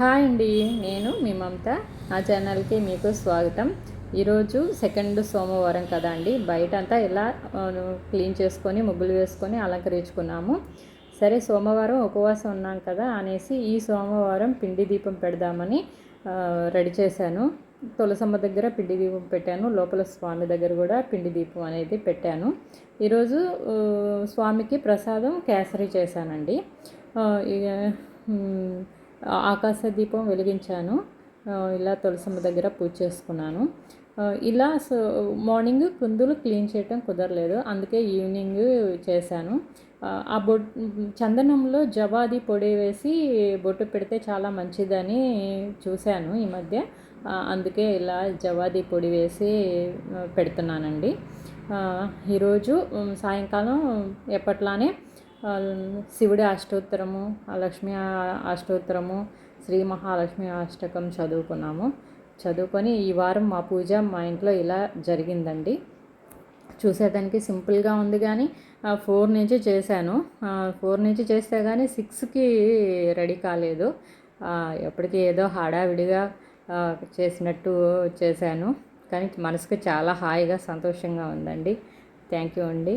Hi అండి నేను మీ మమత. నా ఛానల్కి మీకు స్వాగతం. ఈరోజు సెకండ్ సోమవారం కదా అండి. బయట అంతా ఇలా క్లీన్ చేసుకొని ముగ్గులు వేసుకొని అలంకరించుకున్నాము. సరే సోమవారం ఉపవాసం ఉన్నాం కదా అనేసి ఈ సోమవారం పిండి దీపం పెడదామని రెడీ చేశాను. తులసమ్మ దగ్గర పిండి దీపం పెట్టాను. లోపల స్వామి దగ్గర కూడా పిండి దీపం అనేది పెట్టాను. ఈరోజు స్వామికి ప్రసాదం కేసరి చేశానండి. ఇక ఆకాశ దీపం వెలిగించాను. ఇలా తులసమ్మ దగ్గర పూజ చేసుకున్నాను. ఇలా సో మార్నింగ్ కుందులు క్లీన్ చేయటం కుదరలేదు. అందుకే ఈవినింగ్ చేశాను. ఆ, బొ బొట్ చందనంలో జవాది పొడి వేసి బొట్టు పెడితే చాలా మంచిదని చూశాను ఈ మధ్య. అందుకే ఇలా జవాది పొడి వేసి పెడుతున్నానండి. ఈరోజు సాయంకాలం ఎప్పట్లానే శివుడి అష్టోత్తరము ఆ లక్ష్మీ అష్టోత్తరము శ్రీ మహాలక్ష్మి అష్టకం చదువుకున్నాము. చదువుకొని ఈ వారం మా పూజ మా ఇంట్లో ఇలా జరిగిందండి. చూసేదానికి సింపుల్గా ఉంది కానీ ఫోర్ నుంచి చేశాను. ఫోర్ నుంచి చేస్తే కానీ సిక్స్కి రెడీ కాలేదు. ఎప్పటికీ ఏదో హడావిడిగా చేసినట్టు చేశాను. కానీ మనసుకు చాలా హాయిగా సంతోషంగా ఉందండి. థ్యాంక్ యూ అండి.